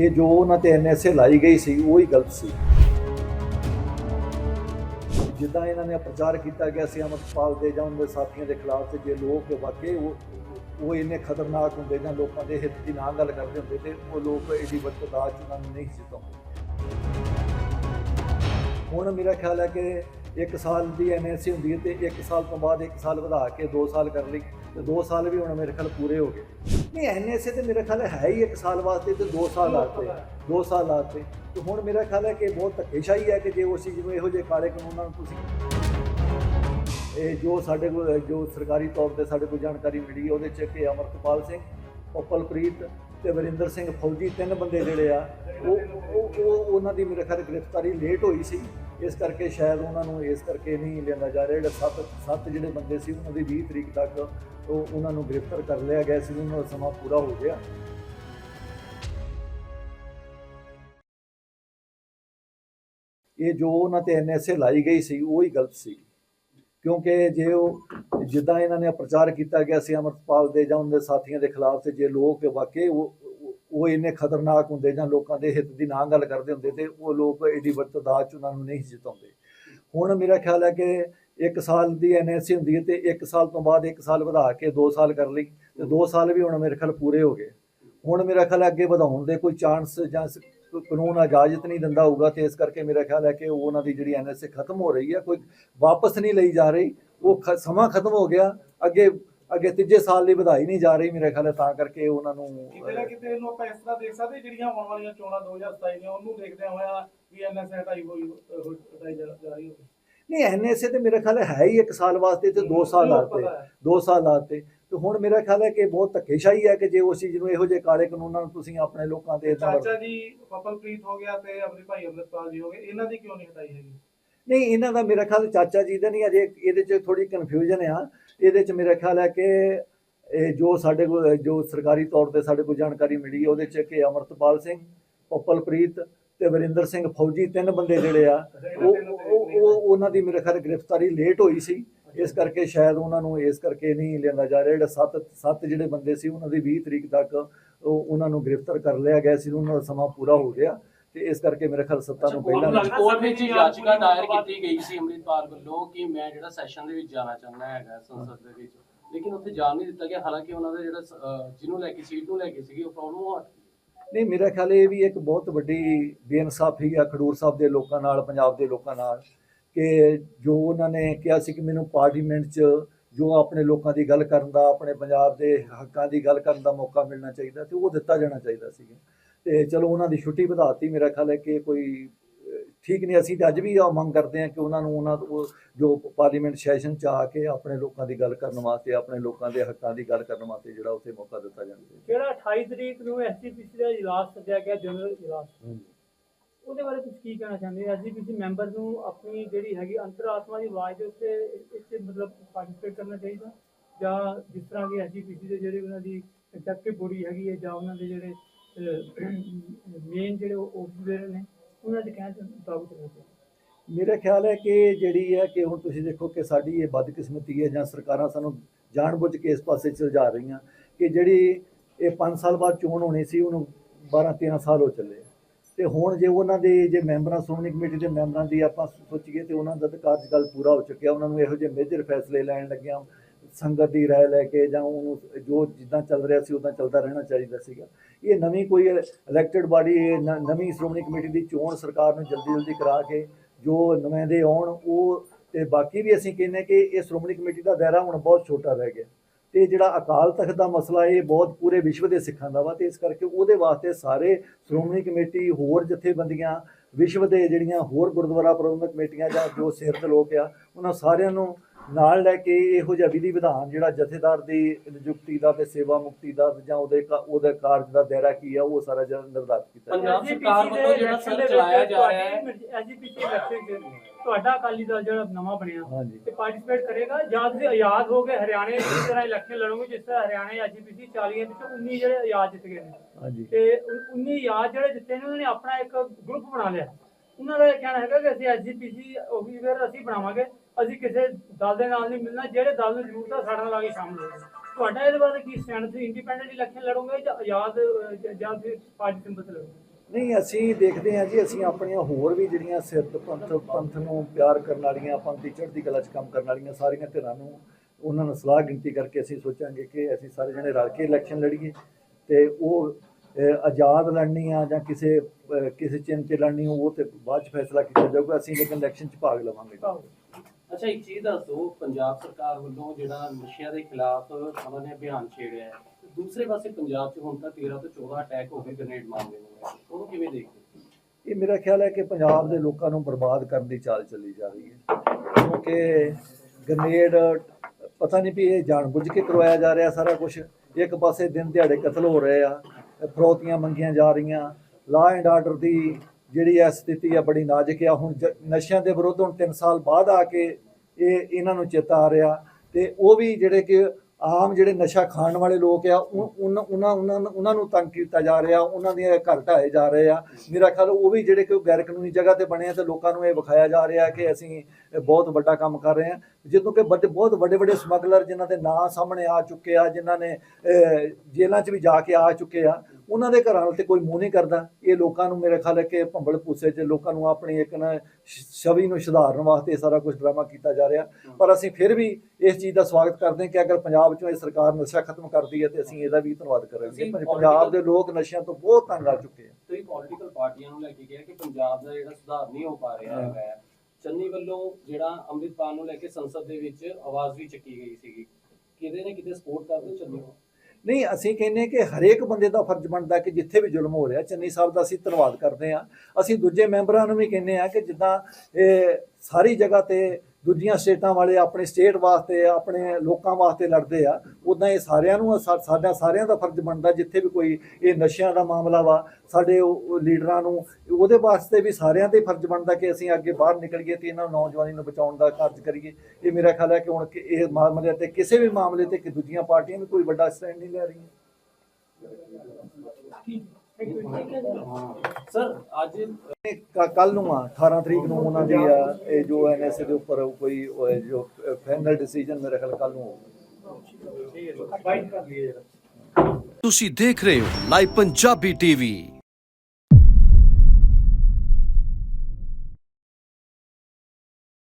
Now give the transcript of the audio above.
ਕਿ ਜੋ ਉਹਨਾਂ ਤੇ ਐਨਐਸਏ ਲਾਈ ਗਈ ਸੀ, ਉਹ ਹੀ ਗਲਤ ਸੀ। ਜਿੱਦਾਂ ਇਹਨਾਂ ਨੇ ਪ੍ਰਚਾਰ ਕੀਤਾ ਗਿਆ ਸੀ ਅਮਰਪਾਲ ਦੇ ਜਾਂ ਉਹਨਾਂ ਦੇ ਸਾਥੀਆਂ ਦੇ ਖਿਲਾਫ ਤੇ ਜੇ ਲੋਕ ਵਾਕਈ ਉਹ ਉਹ ਇੰਨੇ ਖਤਰਨਾਕ ਹੁੰਦੇ ਜਾਂ ਲੋਕਾਂ ਦੇ ਹਿੱਤ ਦੀ ਨਾ ਗੱਲ ਕਰਦੇ ਹੁੰਦੇ ਤੇ ਉਹ ਲੋਕ ਇਹਦੀ ਬਰਦਾਸ਼ਤ ਉਹਨਾਂ ਨੂੰ ਨਹੀਂ ਸੀ ਚਾਹੁੰਦੇ। ਹੁਣ ਮੇਰਾ ਖਿਆਲ ਹੈ ਕਿ ਇੱਕ ਸਾਲ ਦੀ ਐਨਐਸਸੀ ਹੁੰਦੀ ਹੈ ਤੇ ਇੱਕ ਸਾਲ ਤੋਂ ਬਾਅਦ ਇੱਕ ਸਾਲ ਵਧਾ ਕੇ 2 ਸਾਲ ਕਰ ਲਈ, ਤੇ 2 ਸਾਲ ਵੀ ਹੁਣ ਮੇਰੇ ਖਿਆਲ ਪੂਰੇ ਹੋ ਗਏ। ਨਹੀਂ ਐਨਐਸਸੀ ਤੇ ਮੇਰੇ ਖਿਆਲ ਹੈ ਹੀ ਇੱਕ ਸਾਲ ਵਾਸਤੇ ਤੇ 2 ਸਾਲ ਆਤੇ 2 ਸਾਲ ਆਤੇ ਤੇ ਹੁਣ ਮੇਰਾ ਖਿਆਲ ਹੈ ਕਿ ਬਹੁਤ ਧੱਕੇਸ਼ਾਹੀ ਹੈ ਕਿ ਜੇ ਉਸ ਚੀਜ਼ ਨੂੰ ਇਹੋ ਜਿਹੇ ਕਾਲੇ ਕਾਨੂੰਨਾਂ ਨੂੰ ਤੁਸੀਂ ਇਹ ਜੋ ਸਾਡੇ ਕੋਲ ਜੋ ਸਰਕਾਰੀ ਤੌਰ ਤੇ ਸਾਡੇ ਕੋਲ ਜਾਣਕਾਰੀ ਮਿਲੀ ਉਹਦੇ ਚ ਕਿ ਅਮਰਤਪਾਲ ਸਿੰਘ ਪਪਲਪ੍ਰੀਤ ਤੇ ਵਰਿੰਦਰ ਸਿੰਘ ਫੌਜੀ ਤਿੰਨ ਬੰਦੇ ਜਿਹੜੇ ਆ ਉਹ ਉਹ ਉਹ- ਉਹਨਾਂ ਦੀ ਮੇਰੇ ਖਿਆਲ ਗ੍ਰਿਫਤਾਰੀ ਲੇਟ ਹੋਈ ਸੀ। ਇਸ ਕਰਕੇ ਸ਼ਾਇਦ ਉਹਨਾਂ ਨੂੰ ਇਸ ਕਰਕੇ ਨਹੀਂ ਲਿਆਂਦਾ ਜਾ ਰਿਹਾ। ਜਿਹੜਾ ਸੱਤ ਸੱਤ ਜਿਹੜੇ ਬੰਦੇ ਸੀ, ਉਹਨਾਂ ਦੀ 20 ਤਰੀਕ ਤੱਕ ਉਹ ਉਹਨਾਂ ਨੂੰ ਗ੍ਰਿਫਤਾਰ ਕਰ ਲਿਆ ਗਿਆ ਸੀ। ਉਹਨਾਂ ਦਾ ਸਮਾਂ ਪੂਰਾ ਹੋ ਗਿਆ। ਇਹ ਜੋ ਉਹਨਾਂ ਤੇ ਐਨਐਸਏ ਲਾਈ ਗਈ ਸੀ, ਉਹ ਹੀ ਗਲਤ ਸੀ। ਕਿਉਂਕਿ ਜੇ ਉਹ ਜਿੱਦਾਂ ਇਹਨਾਂ ਨੇ ਪ੍ਰਚਾਰ ਕੀਤਾ ਗਿਆ ਸੀ ਅਮਰਪਾਲ ਦੇ ਜਾਂ ਉਹਨਾਂ ਦੇ ਸਾਥੀਆਂ ਦੇ ਖਿਲਾਫ ਤੇ ਜੇ ਲੋਕ ਵਾਕਈ ਉਹ ਉਹ- ਇੰਨੇ ਖਤਰਨਾਕ ਹੁੰਦੇ ਜਾਂ ਲੋਕਾਂ ਦੇ ਹਿੱਤ ਦੀ ਨਾ ਗੱਲ ਕਰਦੇ ਹੁੰਦੇ ਤੇ ਉਹ ਲੋਕ ਇਹਦੀ 'ਚ ਉਹਨਾਂ ਨੂੰ ਨਹੀਂ ਜਿਤਾਉਂਦੇ। ਹੁਣ ਮੇਰਾ ਖਿਆਲ ਹੈ ਕਿ ਇੱਕ ਸਾਲ ਦੀ ਐਨਐਸਸੀ ਹੁੰਦੀ ਹੈ ਤੇ ਇੱਕ ਸਾਲ ਤੋਂ ਬਾਅਦ ਇੱਕ ਸਾਲ ਵਧਾ ਕੇ 2 ਸਾਲ ਕਰ ਲਈ ਤੇ 2 ਸਾਲ ਵੀ ਹੁਣ ਮੇਰੇ ਖਿਆਲ ਪੂਰੇ ਹੋ ਗਏ। ਹੁਣ ਮੇਰਾ ਖਿਆਲ ਅੱਗੇ ਵਧਾਉਣ ਦੇ ਕੋਈ ਚਾਂਸ ਜਾਂ ਕਾਨੂੰਨ ਇਜਾਜ਼ਤ ਨਹੀਂ ਦਿੰਦਾ ਹੋਊਗਾ ਤੇ ਇਸ ਕਰਕੇ ਮੇਰਾ ਖਿਆਲ ਹੈ ਕਿ ਉਹਨਾਂ ਦੀ ਜਿਹੜੀ ਐਨਐਸਏ ਖਤਮ ਹੋ ਰਹੀ ਹੈ, ਕੋਈ ਵਾਪਸ ਨਹੀਂ ਲਈ ਜਾ ਰਹੀ, ਉਹ ਖ- ਸਮਾਂ ਖਤਮ ਹੋ ਗਿਆ, ਅੱਗੇ ਅੱਗੇ ਤੀਜੇ ਸਾਲ ਲਈ ਵਧਾਈ ਨਹੀਂ ਜਾ ਰਹੀ ਮੇਰੇ ਖਿਆਲ ਹੈ ਤਾਂ ਕਰਕੇ ਉਹਨਾਂ ਨੂੰ ਕਿਤੇ ਨਾ ਕਿਤੇ ਇਹਨੂੰ ਆਪਾਂ ਇਸ ਤਰ੍ਹਾਂ ਦੇਖ ਸਕਦੇ ਜਿਹੜੀਆਂ ਆਉਣ ਵਾਲੀਆਂ ਚੋਣਾਂ 2027 ਦੀਆਂ ਉਹਨੂੰ ਦੇਖਦਿਆਂ ਹੋਇਆ ਵੀ ਐਨਐਸਏ ਹਟਾਈ ਹੋਈ ਹਟਾਈ ਜਾ ਰਹੀ ਹੋਵੇ। ਨਹੀਂ ਐਨਐਸਏ ਤੇ ਮੇਰੇ ਖਿਆਲ ਹੈ ਹੀ ਇੱਕ ਸਾਲ ਵਾਸਤੇ ਤੇ 2 ਸਾਲ ਆਤੇ 2 ਸਾਲ ਆਤੇ ਤੇ ਹੁਣ ਮੇਰਾ ਖਿਆਲ ਹੈ ਕਿ ਬਹੁਤ ਧੱਕੇਸ਼ਾਹੀ ਹੈ ਕਿ ਜੇ ਉਸ ਚੀਜ਼ ਨੂੰ ਇਹੋ ਜਿਹੇ ਕਾਲੇ ਕਾਨੂੰਨਾਂ ਨੂੰ ਤੁਸੀਂ ਆਪਣੇ ਲੋਕਾਂ ਦੇ ਏਦਾਂ ਚਾਚਾ ਜੀ ਪਪਲਪ੍ਰੀਤ ਹੋ ਗਿਆ ਤੇ ਆਪਣੇ ਭਾਈ ਅੰਮ੍ਰਿਤਪਾਲ ਜੀ ਹੋ ਗਏ ਇਹਨਾਂ ਦੀ ਕਿਉਂ ਨਹੀਂ ਹਟਾਈ ਹੈਗੀ? ਨਹੀਂ ਇਹਨਾਂ ਦਾ ਮੇਰਾ ਖਿਆਲ ਚਾਚਾ ਜੀ ਦਾ ਨਹੀਂ ਅਜੇ ਇਹਦੇ 'ਚ ਥੋੜੀ ਕਨਫਿਊਜ਼ਨ ਆ। ਇਹਦੇ 'ਚ ਮੇਰਾ ਖਿਆਲ ਹੈ ਕਿ ਇਹ ਜੋ ਸਾਡੇ ਕੋਲ, ਜੋ ਸਰਕਾਰੀ ਤੌਰ ਤੇ ਸਾਡੇ ਕੋਲ ਜਾਣਕਾਰੀ ਮਿਲੀ ਉਹਦੇ 'ਚ ਕਿ ਅਮਰਤਪਾਲ ਸਿੰਘ, ਪਪਲਪ੍ਰੀਤ ਤੇ ਵਰਿੰਦਰ ਸਿੰਘ ਫੌਜੀ ਤਿੰਨ ਬੰਦੇ ਜਿਹੜੇ ਆ, ਉਹ, ਉਹ- ਉਹਨਾਂ ਦੀ ਮੇਰੇ ਖਿਆਲ ਗ੍ਰਿਫਤਾਰੀ ਲੇਟ ਹੋਈ ਸੀ। ਇਸ ਕਰਕੇ ਸ਼ਾਇਦ ਉਹਨਾਂ ਨੂੰ ਇਸ ਕਰਕੇ ਨਹੀਂ ਲਿਆਂਦਾ ਜਾ ਰਿਹਾ। ਜਿਹੜਾ ਸੱਤ ਸੱਤ ਜਿਹੜੇ ਬੰਦੇ ਸੀ, ਉਹਨਾਂ ਦੀ 20 ਤਰੀਕ ਤੱਕ ਉਹਨਾਂ ਨੂੰ ਗ੍ਰਿਫਤਾਰ ਕਰ ਲਿਆ ਗਿਆ ਸੀ, ਉਹਨਾਂ ਦਾ ਸਮਾਂ ਪੂਰਾ ਹੋ ਗਿਆ। ਤੇ ਇਸ ਕਰਕੇ ਮੇਰੇ ਖਿਆਲ ਸੱਤਾ ਨੂੰ ਪਹਿਲਾਂ ਕੋਰਟ ਕੋਰਟ ਵਿੱਚ ਯਾਚਕਾ ਦਾਇਰ ਕੀਤੀ ਗਈ ਸੀ ਅੰਮ੍ਰਿਤਪਾਲ ਵੱਲੋਂ ਕਿ ਮੈਂ ਜਿਹੜਾ ਸੈਸ਼ਨ ਦੇ ਵਿੱਚ ਜਾਣਾ ਚਾਹੁੰਦਾ ਹੈਗਾ ਸੰਸਦ ਦੇ ਵਿੱਚ। ਲੇਕਿਨ ਉੱਥੇ ਜਾਣ ਨਹੀਂ ਦਿੱਤਾ ਗਿਆ। ਹਾਲਾਂਕਿ ਉਹਨਾਂ ਦਾ ਜਿਹੜਾ ਜਿਹਨੂੰ ਲੈ ਕੇ ਸੀਟ ਨੂੰ ਲੈ ਕੇ ਸੀਗੀ ਉਹ ਪ੍ਰੋਬਲਮ ਹੋ ਨਹੀਂ ਮੇਰਾ ਖਿਆਲ ਇਹ ਵੀ ਇੱਕ ਬਹੁਤ ਵੱਡੀ ਬੇਇਨਸਾਫੀ ਆ ਖਡੂਰ ਸਾਹਿਬ ਦੇ ਲੋਕਾਂ ਨਾਲ ਪੰਜਾਬ ਦੇ ਲੋਕਾਂ ਨਾਲ ਕਿ ਜੋ ਉਹਨਾਂ ਨੇ ਕਿਹਾ ਸੀ ਕਿ ਮੈਨੂੰ ਪਾਰਲੀਮੈਂਟ 'ਚ ਜੋ ਆਪਣੇ ਲੋਕਾਂ ਦੀ ਗੱਲ ਕਰਨ ਦਾ ਆਪਣੇ ਪੰਜਾਬ ਦੇ ਹੱਕਾਂ ਦੀ ਗੱਲ ਕਰਨ ਦਾ ਮੌਕਾ ਮਿਲਣਾ ਚਾਹੀਦਾ ਤੇ ਉਹ ਦਿੱਤਾ ਜਾਣਾ ਚਾਹੀਦਾ ਸੀ ਤੇ ਚਲੋ ਉਹਨਾਂ ਦੀ ਛੁੱਟੀ ਵਧਾਤੀ। ਮੇਰਾ ਖਿਆਲ ਹੈ ਕਿ ਕੋਈ ਠੀਕ ਨਹੀਂ। ਅਸੀਂ ਤਾਂ ਅੱਜ ਵੀ ਇਹ ਮੰਗ ਕਰਦੇ ਹਾਂ ਕਿ ਉਹਨਾਂ ਨੂੰ ਉਹਨਾਂ ਉਹ ਜੋ ਪਾਰਲੀਮੈਂਟ ਸੈਸ਼ਨ 'ਚ ਆ ਕੇ ਆਪਣੇ ਲੋਕਾਂ ਦੀ ਗੱਲ ਕਰਨ ਵਾਸਤੇ ਆਪਣੇ ਲੋਕਾਂ ਦੇ ਹੱਕਾਂ ਦੀ ਗੱਲ ਕਰਨ ਵਾਸਤੇ ਜਿਹੜਾ ਉੱਥੇ ਮੌਕਾ ਦਿੱਤਾ ਚਾਹੀਦਾ ਜਿਹੜਾ 28 ਤਰੀਕ ਨੂੰ ਐਸਜੀਪੀਸੀ ਦਾ ਇਜਲਾਸ ਸੱਦਿਆ ਗਿਆ ਜਨਰਲ ਇਜਲਾਸ। ਉਹਦੇ ਬਾਰੇ ਤੁਸੀਂ ਕੀ ਕਹਿਣਾ ਚਾਹੁੰਦੇ ਹੋ? ਐਸਜੀਪੀਸੀ ਮੈਂਬਰ ਨੂੰ ਆਪਣੀ ਜਿਹੜੀ ਹੈਗੀ ਅੰਤਰਾਤਮਾ ਦੀ ਆਵਾਜ਼ ਦੇ ਉੱਤੇ ਇੱਥੇ ਮਤਲਬ ਪਾਰਟਿਸਿਪੇਟ ਕਰਨਾ ਚਾਹੀਦਾ? ਜਾਂ ਜਿਸ ਤਰ੍ਹਾਂ ਕਿ ਐਸਜੀਪੀਸੀ ਦੇ ਜਿਹੜੇ ਉਹਨਾਂ ਦੀ ਐਗਜ਼ੈਕਟਿਵ ਬੋਡੀ ਹੈਗੀ ਹੈ ਜਾਂ ਉਹਨਾਂ ਦੇ ਜਿਹੜੇ ਮੇਨ ਜਿਹੜੇ ਆਫੀਸਰ ਨੇ, ਉਹਨਾਂ ਦੇ ਕਹਿਣ ਦੇ ਮੁਤਾਬਕ ਚੱਲਣਾ ਚਾਹੀਦਾ ਮੇਰਾ ਖਿਆਲ ਹੈ ਕਿ ਜਿਹੜੀ ਹੈ ਕਿ ਹੁਣ ਤੁਸੀਂ ਦੇਖੋ ਕਿ ਸਾਡੀ ਇਹ ਬਦਕਿਸਮਤੀ ਹੈ ਜਾਂ ਸਰਕਾਰਾਂ ਸਾਨੂੰ ਜਾਣਬੁੱਝ ਕੇ ਇਸ ਪਾਸੇ ਚਲ ਰਹੀਆਂ ਕਿ ਜਿਹੜੀ ਇਹ 5 ਸਾਲ ਬਾਅਦ ਚੋਣ ਹੋਣੀ ਸੀ, ਉਹਨੂੰ 12 13 ਸਾਲ ਹੋ ਚੱਲੇ ਆ। ਤੇ ਹੁਣ ਜੇ ਉਹਨਾਂ ਦੇ ਜੇ ਮੈਂਬਰਾਂ, ਸ਼੍ਰੋਮਣੀ ਕਮੇਟੀ ਦੇ ਮੈਂਬਰਾਂ ਦੀ ਆਪਾਂ ਸੋਚੀਏ ਤੇ ਉਹਨਾਂ ਦਾ ਤਾਂ ਕਾਰਜਕਾਲ ਪੂਰਾ ਹੋ ਚੁੱਕਿਆ, ਉਹਨਾਂ ਨੂੰ ਇਹੋ ਜਿਹੇ ਮੇਜਰ ਫੈਸਲੇ ਲੈਣ ਲੱਗਿਆ ਸੰਗਤ ਦੀ ਰਾਏ ਲੈ ਕੇ ਜਾਂ ਉਹਨੂੰ ਜੋ ਜਿੱਦਾਂ ਚੱਲ ਰਿਹਾ ਸੀ ਉਦਾਂ ਚੱਲਦਾ ਰਹਿਣਾ ਚਾਹੀਦਾ ਸੀਗਾ। ਇਹ ਨਵੀਂ ਕੋਈ ਇਲੈਕਟਿਡ ਬਾਡੀ ਨਵੀਂ ਸ਼੍ਰੋਮਣੀ ਕਮੇਟੀ ਦੀ ਚੋਣ ਸਰਕਾਰ ਨੂੰ ਜਲਦੀ ਜਲਦੀ ਕਰਾ ਕੇ ਜੋ ਨਵੇਂ ਦੇ ਆਉਣ, ਉਹ ਤੇ ਬਾਕੀ ਵੀ ਅਸੀਂ ਕਹਿੰਦੇ ਕਿ ਇਹ ਸ਼੍ਰੋਮਣੀ ਕਮੇਟੀ ਦਾ ਦਾਇਰਾ ਹੁਣ ਬਹੁਤ ਛੋਟਾ ਰਹਿ ਗਿਆ। ਤੇ ਜਿਹੜਾ ਅਕਾਲ ਤਖਤ ਦਾ ਮਸਲਾ, ਇਹ ਬਹੁਤ ਪੂਰੇ ਵਿਸ਼ਵ ਦੇ ਸਿੱਖਾਂ ਦਾ ਵਾ ਤੇ ਇਸ ਕਰਕੇ ਉਹਦੇ ਵਾਸਤੇ ਸਾਰੇ ਸ਼੍ਰੋਮਣੀ ਕਮੇਟੀ ਹੋਰ ਜਥੇਬੰਦੀਆਂ, ਵਿਸ਼ਵ ਦੇ ਜਿਹੜੀਆਂ ਹੋਰ ਗੁਰਦੁਆਰਾ ਪ੍ਰਬੰਧਕ ਕਮੇਟੀਆਂ ਜਾਂ ਜੋ ਸਿਰ ਦੇ ਲੋਕ ਆ, ਉਹਨਾਂ ਸਾਰਿਆਂ ਨੂੰ ਨਾਲ ਲੈ ਕੇ ਇਹੋ ਜਿਹਾ ਵਿਧੀ ਵਿਧਾਨ ਜਿਹੜਾ ਜਥੇਦਾਰ ਦੀ ਨਿਯੁਕਤੀ ਦਾ ਤੇ ਸੇਵਾ ਮੁਕਤੀ ਦਾ ਜਾਂ ਉਹਦੇ ਕਾ- ਉਹਦਾ ਕਾਰਜ ਦਾ ਦਾਇਰਾ ਕੀ ਆ ਉਹ ਸਾਰਾ ਜਿਹੜਾ ਨਿਰਧਾਰਿਤ ਕੀਤਾ। ਪੰਜਾਬ ਸਰਕਾਰ ਵੱਲੋਂ ਜਿਹੜਾ ਸਰ ਚਲਾਇਆ ਜਾ ਰਿਹਾ ਹੈ। ਐਸਜੀਪੀਸੀ ਇਲੈਕਸ਼ਨ ਤੁਹਾਡਾ ਅਕਾਲੀ ਦਲ ਜਿਹੜਾ ਨਵਾਂ ਬਣਿਆ ਹਾਂਜੀ। ਤੇ ਪਾਰਟਿਸਿਪੇਟ ਕਰੇਗਾ। ਜਾਂ ਤੁਸੀਂ ਆਜ਼ਾਦ ਹੋ ਕੇ ਹਰਿਆਣੇ ਦੀ ਤਰ੍ਹਾਂ ਇਲੈਕਸ਼ਨ ਲੜੋਗੇ ਜਿਸ ਤਰ੍ਹਾਂ ਹਰਿਆਣੇ ਐਜੀਪੀਸੀ 40 ਵਿੱਚੋਂ 19 ਜਿਹੜੇ ਆਜ਼ਾਦ ਜਿੱਤ ਗਏ ਨੇ। ਹਾਂਜੀ। ਤੇ ਉ- 19 ਆਜ਼ਾਦ ਜਿਹੜੇ ਜਿੱਤੇ ਨੇ ਉਹਨਾਂ ਨੇ ਆਪਣਾ ਇੱਕ ਗਰੁੱਪ ਬਣਾ ਲਿਆ। ਉਹਨਾਂ ਦਾ ਇਹ ਕਹਿਣਾ ਹੈਗਾ ਕਿ ਅਸੀਂ ਐਜੀਪੀਸੀ ਆਫੀਸਰ ਅਸੀਂ ਬਣਾਵਾਂਗੇ, ਅਸੀਂ ਕਿਸੇ ਦਲ ਦੇ ਨਾਲ ਨਹੀਂ ਮਿਲਣਾ, ਜਿਹੜੇ ਦਲ ਨੂੰ ਜ਼ਰੂਰਤ ਆ, ਸਾਡੇ ਨਾਲ ਆ ਕੇ ਸ਼ਾਮਲ ਹੋ ਤੁਹਾਡਾ ਇਹਦੇ ਬਾਰੇ ਕੀ ਸਟੈਂਡ ਤੁਸੀਂ ਇੰਡੀਪੈਂਡੈਂਟ ਇਲੈਕਸ਼ਨ ਲੜੋਗੇ ਜਾਂ ਆਜ਼ਾਦ ਜਾਂ- ਫਿਰ ਪਾਰਟੀ ਸਿੰਬਲ ਲੜੋਗੇ? ਨਹੀਂ, ਅਸੀਂ ਦੇਖਦੇ ਹਾਂ ਜੀ, ਅਸੀਂ ਆਪਣੀਆਂ ਹੋਰ ਵੀ ਜਿਹੜੀਆਂ ਸਿਰਤ ਪੰਥ ਪੰਥ ਨੂੰ ਪਿਆਰ ਕਰਨ ਵਾਲੀਆਂ, ਪੰਥ ਦੀ ਚੜ੍ਹਦੀ ਕਲਾ 'ਚ ਕੰਮ ਕਰਨ ਵਾਲੀਆਂ ਸਾਰੀਆਂ ਧਿਰਾਂ ਨੂੰ ਉਹਨਾਂ ਨੂੰ ਸਲਾਹ ਗਿਣਤੀ ਕਰਕੇ ਅਸੀਂ ਸੋਚਾਂਗੇ ਕਿ ਅਸੀਂ ਸਾਰੇ ਜਣੇ ਰਲ ਕੇ ਇਲੈਕਸ਼ਨ ਲੜੀਏ ਤੇ ਉਹ ਆਜ਼ਾਦ ਲੜਨੀ ਆ ਜਾਂ ਕਿਸੇ ਕਿਸੇ ਚਿੰਨ 'ਚ ਲੜਨੀ ਉਹ ਤੇ ਬਾਅਦ 'ਚ ਫੈਸਲਾ ਕੀਤਾ ਜਾਊਗਾ। ਅਸੀਂ ਲੇਕਿਨ ਇਲੈਕਸ਼ਨ 'ਚ ਭਾਗ ਲਵਾਂਗੇ ਅੱਛਾ ਇੱਕ ਚੀਜ਼ ਦੱਸ ਪੰਜਾਬ ਸਰਕਾਰ ਵੱਲੋਂ ਜਿਹੜਾ ਨਸ਼ਿਆਂ ਦੇ ਖਿਲਾਫ ਉਹਨਾਂ ਨੇ ਅਭਿਆਨ ਛੇੜਿਆ ਹੈ ਦੂਸਰੇ ਪਾਸੇ ਪੰਜਾਬ 'ਚ ਹੁਣ ਤੱਕ 13 ਤੋਂ 14 ਅਟੈਕ ਹੋ ਗਏ ਗ੍ਰੇਨੇਡ ਮਾਮਲੇ ਨੂੰ। ਉਹਨੂੰ ਕਿਵੇਂ ਦੇਖਦੇ? ਇਹ ਮੇਰਾ ਖਿਆਲ ਹੈ ਕਿ ਪੰਜਾਬ ਦੇ ਲੋਕਾਂ ਨੂੰ ਬਰਬਾਦ ਕਰਨ ਦੀ ਚਾਲ ਚੱਲੀ ਜਾ ਰਹੀ ਹੈ। ਕਿਉਂਕਿ ਗ੍ਰਨੇਡ ਪਤਾ ਨਹੀਂ ਵੀ ਇਹ ਜਾਣਬੁੱਝ ਕੇ ਕਰਵਾਇਆ ਜਾ ਰਿਹਾ ਸਾਰਾ ਕੁਝ ਇੱਕ ਪਾਸੇ ਦਿਨ ਦਿਹਾੜੇ ਕਤਲ ਹੋ ਰਹੇ ਆ। ਫਰੋਤੀਆਂ ਮੰਗੀਆਂ ਜਾ ਰਹੀਆਂ। ਲਾ ਐਂਡ ਆਰਡਰ ਦੀ ਜਿਹੜੀ ਇਹ ਸਥਿਤੀ ਆ ਬੜੀ ਨਾਜ਼ੁਕ ਆ। ਹੁਣ ਜ- ਨਸ਼ਿਆਂ ਦੇ ਵਿਰੁੱਧ ਹੁਣ 3 ਸਾਲ ਬਾਅਦ ਆ ਕੇ ਇਹ ਇਹਨਾਂ ਨੂੰ ਚੇਤਾ ਆ ਰਿਹਾ। ਤੇ ਉਹ ਵੀ ਜਿਹੜੇ ਕਿ ਆਮ ਜਿਹੜੇ ਨਸ਼ਾ ਖਾਣ ਵਾਲੇ ਲੋਕ ਆ ਉਹਨਾਂ ਉਹਨਾਂ ਉਹਨਾਂ ਨੂੰ- ਉਹਨਾਂ ਨੂੰ ਤੰਗ ਕੀਤਾ ਜਾ ਰਿਹਾ ਉਹਨਾਂ ਦੀਆਂ ਘਰ ਢਾਏ ਜਾ ਰਹੇ ਆ। ਮੇਰਾ ਖਿਆਲ ਉਹ ਵੀ ਜਿਹੜੇ ਕਿ ਗੈਰ ਕਾਨੂੰਨੀ ਜਗ੍ਹਾ ਤੇ ਬਣੇ ਆ ਤੇ ਲੋਕਾਂ ਨੂੰ ਇਹ ਵਿਖਾਇਆ ਜਾ ਰਿਹਾ ਕਿ ਅਸੀਂ ਬਹੁਤ ਵੱਡਾ ਕੰਮ ਕਰ ਰਹੇ ਹਾਂ ਜਦੋਂ ਕਿ ਵੱਡੇ, ਬਹੁਤ ਵੱਡੇ ਵੱਡੇ ਸਮਗਲਰ ਜਿਨ੍ਹਾਂ ਦੇ ਨਾਂ ਸਾਹਮਣੇ ਆ ਚੁੱਕੇ ਆ, ਜਿਨ੍ਹਾਂ ਨੇ ਜੇਲ੍ਹਾਂ 'ਚ ਵੀ ਜਾ ਕੇ ਆ ਚੁੱਕੇ ਆ ਉਹਨਾਂ ਦੇ ਘਰਾਂ ਤੇ ਕੋਈ ਮੂੰਹ ਨਹੀਂ ਕਰਦਾ। ਇਹ ਲੋਕਾਂ ਨੂੰ ਮੇਰੇ ਖਿਆਲ ਹੈ ਕਿ ਭੰਬਲ ਭੂਸੇ 'ਚ ਲੋਕਾਂ ਨੂੰ ਆਪਣੀ ਇੱਕ ਨਾ ਛਵੀ ਨੂੰ ਸੁਧਾਰਨ ਵਾਸਤੇ ਸਾਰਾ ਕੁਝ ਡਰਾਮਾ ਕੀਤਾ ਜਾ ਰਿਹਾ। ਪਰ ਅਸੀਂ ਫਿਰ ਵੀ ਇਸ ਚੀਜ਼ ਦਾ ਸਵਾਗਤ ਕਰਦੇ ਹਾਂ ਕਿ ਅਗਰ ਪੰਜਾਬ 'ਚੋਂ ਇਹ ਸਰਕਾਰ ਨਸ਼ਾ ਖਤਮ ਕਰਦੀ ਹੈ ਤੇ ਅਸੀਂ ਇਹਦਾ ਵੀ ਧੰਨਵਾਦ ਕਰਾਂਗੇ। ਪੰਜਾਬ ਦੇ ਲੋਕ ਨਸ਼ਿਆਂ ਤੋਂ ਬਹੁਤ ਤੰਗ ਆ ਚੁੱਕੇ ਆ। ਤੁਸੀਂ ਪੋਲੀਟੀਕਲ ਪਾਰਟੀਆਂ ਨੂੰ ਲੈ ਕੇ ਕਿਹਾ ਕਿ ਪੰਜਾਬ ਦਾ ਜਿਹੜਾ ਸੁਧਾਰ ਨਹੀਂ ਹੋ ਪਾ ਰਿਹਾ ਹੈਗਾ। ਚੰਨੀ ਵੱਲੋਂ ਜਿਹੜਾ ਅੰਮ੍ਰਿਤਪਾਲ ਨੂੰ ਲੈ ਕੇ ਸੰਸਦ ਦੇ ਵਿੱਚ ਆਵਾਜ਼ ਵੀ ਚੱਕੀ ਗਈ ਸੀਗੀ। ਕਿਤੇ ਨਾ ਕਿਤੇ ਸਪੋਰਟ ਕਰਦੇ ਚੰਨੀ ਨੂੰ। ਨਹੀਂ, ਅਸੀਂ ਕਹਿੰਦੇ ਕਿ ਹਰੇਕ ਬੰਦੇ ਦਾ ਫਰਜ਼ ਬਣਦਾ ਕਿ ਜਿੱਥੇ ਵੀ ਜ਼ੁਲਮ ਹੋ ਰਿਹਾ, ਚੰਨੀ ਸਾਹਿਬ ਦਾ ਅਸੀਂ ਧੰਨਵਾਦ ਕਰਦੇ ਹਾਂ। ਅਸੀਂ ਦੂਜੇ ਮੈਂਬਰਾਂ ਨੂੰ ਵੀ ਕਹਿੰਦੇ ਆ ਕਿ ਜਿੱਦਾਂ ਇਹ ਸਾਰੀ ਜਗ੍ਹਾ ਤੇ ਦੂਜੀਆਂ ਸਟੇਟਾਂ ਵਾਲੇ ਆਪਣੇ ਸਟੇਟ ਵਾਸਤੇ, ਆਪਣੇ ਲੋਕਾਂ ਵਾਸਤੇ ਲੜਦੇ ਆ ਉਦਾਂ ਇਹ ਸਾਰਿਆਂ ਨੂੰ ਸਾਡਾ ਸਾਰਿਆਂ ਦਾ ਫਰਜ਼ ਬਣਦਾ ਜਿੱਥੇ ਵੀ ਕੋਈ ਇਹ ਨਸ਼ਿਆਂ ਦਾ ਮਾਮਲਾ ਵਾ, ਸਾਡੇ ਉਹ ਲੀਡਰਾਂ ਨੂੰ, ਉਹਦੇ ਵਾਸਤੇ ਵੀ ਸਾਰਿਆਂ ਦੇ ਫਰਜ਼ ਬਣਦਾ ਕਿ ਅਸੀਂ ਅੱਗੇ ਬਾਹਰ ਨਿਕਲੀਏ ਤੇ ਇਹਨਾਂ ਨੌਜਵਾਨੀ ਨੂੰ ਬਚਾਉਣ ਦਾ ਕਾਰਜ ਕਰੀਏ। ਇਹ ਮੇਰਾ ਖਿਆਲ ਹੈ ਕਿ ਹੁਣ ਕਿ ਇਹ ਮਾਮਲੇ ਤੇ, ਕਿਸੇ ਵੀ ਮਾਮਲੇ ਤੇ ਕਿ ਦੂਜੀਆਂ ਪਾਰਟੀਆਂ ਵੀ ਕੋਈ ਵੱਡਾ ਸਟੈਂਡ ਨਹੀਂ ਲੈ ਰਹੀਆਂ। ਸਰ ਅੱਜ ਕੱਲ ਨੂੰ ਆ 18 ਤਰੀਕ ਨੂੰ ਉਹਨਾਂ ਦੀ ਆ ਇਹ ਜੋ ਐਨਐਸਏ ਦੇ ਉੱਪਰ ਕੋਈ ਜੋ ਫਾਈਨਲ ਡਿਸੀਜਨ ਮੇਰੇ ਖਿਆਲ ਕੱਲ ਨੂੰ ਹੋਊਗਾ ਤੁਸੀਂ ਦੇਖ ਰਹੇ ਹੋ ਲਾਈਵ ਪੰਜਾਬੀ ਟੀਵੀ।